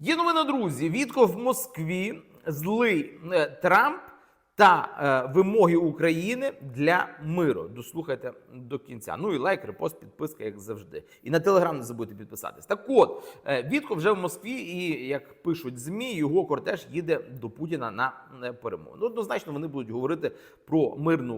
Є новина, друзі. Вітков в Москві злий е, Трамп та е, вимоги України для миру. Дослухайте до кінця. Ну і лайк, репост, підписка, як завжди. І на телеграм не забудьте підписатись. Так от, е, Вітков вже в Москві, і як пишуть ЗМІ, його кортеж їде до Путіна на е, перемогу. Ну, однозначно, вони будуть говорити про мирну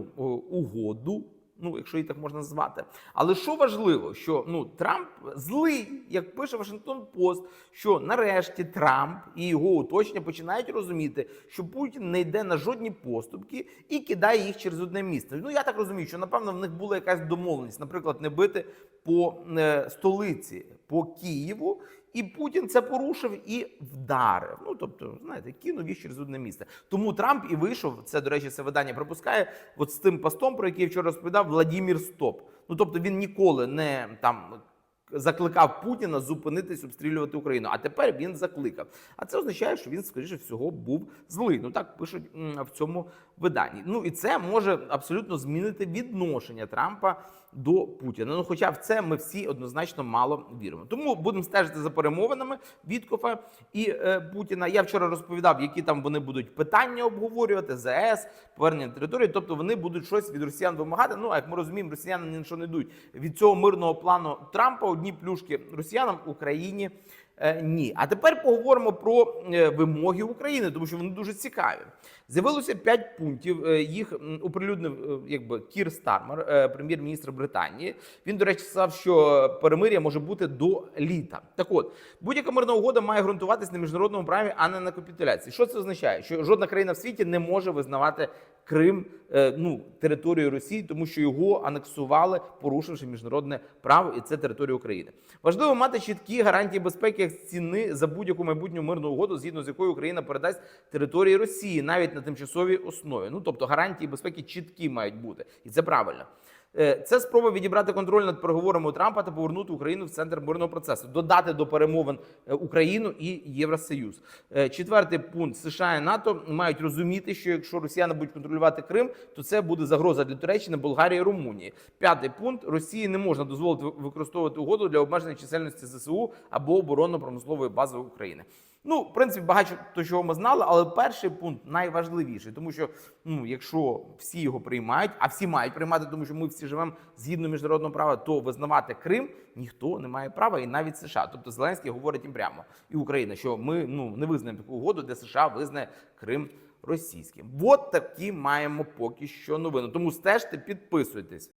угоду. Ну, якщо її так можна назвати. Але що важливо, що ну Трамп злий, як пише Вашингтон Пост, що нарешті Трамп і його оточення починають розуміти, що Путін не йде на жодні поступки і кидає їх через одне місце. Ну я так розумію, що напевно в них була якась домовленість, наприклад, не бити по е, столиці, по Києву. І Путін це порушив і вдарив. Ну тобто, знаєте, кинув їх через одне місце. Тому Трамп і вийшов. Це до речі, це видання пропускає. От з тим постом, про який я вчора розповідав, Владімір Стоп. Ну тобто він ніколи не там. Закликав Путіна зупинитись обстрілювати Україну. А тепер він закликав. А це означає, що він, скоріше всього, був злий. Ну так пишуть в цьому виданні. Ну і це може абсолютно змінити відношення Трампа до Путіна. Ну, хоча в це ми всі однозначно мало віримо. Тому будемо стежити за перемовинами Віткофа і е, Путіна. Я вчора розповідав, які там вони будуть питання обговорювати, ЗС, повернення території. Тобто вони будуть щось від росіян вимагати. Ну як ми розуміємо, росіяни ні на що не йдуть від цього мирного плану Трампа. Одні плюшки росіянам Україні. Е, ні, а тепер поговоримо про е, вимоги України, тому що вони дуже цікаві. З'явилося п'ять пунктів. е, Їх оприлюднив якби Кір Стармер, прем'єр-міністр Британії. Він, до речі, сказав, що перемир'я може бути до літа. Так от, будь-яка мирна угода має ґрунтуватись на міжнародному праві, а не на капітуляції. Що це означає? Що жодна країна в світі не може визнавати Крим е, ну, територію Росії, тому що його анексували, порушивши міжнародне право, і це територія України. Важливо мати чіткі гарантії безпеки як ціни за будь-яку майбутню мирну угоду, згідно з якою Україна передасть території Росії навіть на тимчасовій основі. Ну тобто гарантії безпеки чіткі мають бути, і це правильно. Е, Це спроба відібрати контроль над переговорами у Трампа та повернути Україну в центр мирного процесу, додати до перемовин е, Україну і Євросоюз. Е, Четвертий пункт США і НАТО мають розуміти, що якщо росіяни будуть контролювати Крим, то це буде загроза для Туреччини, Болгарії, Румунії. П'ятий пункт Росії не можна дозволити використовувати угоду для обмеження чисельності ЗСУ або оборонно-промислової бази України. Ну, в принципі, багато чого ми знали, але перший пункт найважливіший, тому що ну, якщо всі його приймають, а всі мають приймати, тому що ми всі живемо згідно міжнародного права, то визнавати Крим ніхто не має права, і навіть США. Тобто Зеленський говорить їм прямо і Україна, що ми ну не визнаємо таку угоду, де США визнає Крим російським. От такі маємо поки що новини. Тому стежте, підписуйтесь.